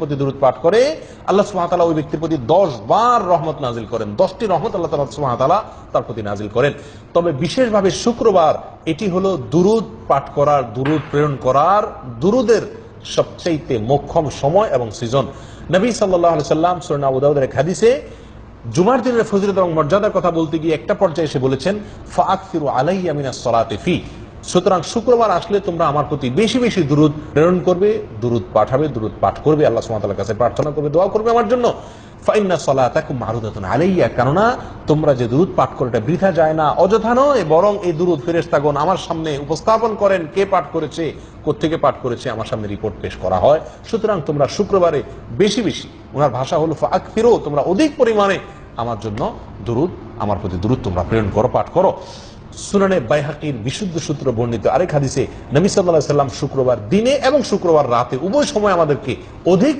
প্রতি দূরত পাঠ করে, আল্লাহ সুহাতালা ওই ব্যক্তির প্রতি দশ বার রহমত নাজিল করেন। দশটি রহমত আল্লাহ তালা সুহাতালা তার প্রতি নাজিল করেন। তবে বিশেষভাবে শুক্রবার এটি হলো দুরুদ পাঠ করার, দুরুদ প্রেরণ করার দুরুদের সবচাইতে মোক্ষম সময় এবং সিজন নবী সাল্লাহ সাল্লাম সুরনা উদাউদের এক হাদিসে জুমার দিনের ফজিলত এবং মর্যাদার কথা বলতে গিয়ে একটা পর্যায়ে এসে বলেছেন ফাক ফিরু আলাইয়া মিনাস সলাতে ফি। সুতরাং শুক্রবার আসলে তোমরা আমার প্রতি বেশি বেশি দুরুদ প্রেরণ করবে, দুরুদ পাঠাবে, দুরুদ পাঠ করবে, আল্লাহ সুমাতার কাছে প্রার্থনা করবে, দোয়া করবে আমার জন্য। ফাইন্না সলাতাকুম মারুদাতুন আলাইয়া, কেননা তোমরা যে দুরুদ পাঠ করে এটা বৃথা যায় না, অযথা নয়, বরং এই দুরুদ ফেরেশতাগণ আমার সামনে উপস্থাপন করেন কে পাঠ করেছে, কোত্থেকে পাঠ করেছে, আমার সামনে রিপোর্ট পেশ করা হয়। সুতরাং তোমরা শুক্রবারে বেশি বেশি ওনার ভাষা হলো ফাক ফিরো তোমরা অধিক পরিমাণে আমার জন্য দুরুদ, আমার প্রতি দুরুদ তোমরা প্রেরণ করো, পাঠ করো। সুনানে বাইহাকির বিশুদ্ধ সূত্র বর্ণিত আরেক হাদিসে নবী সাল্লাহ সাল্লাম শুক্রবার দিনে এবং শুক্রবার রাতে উভয় সময় আমাদেরকে অধিক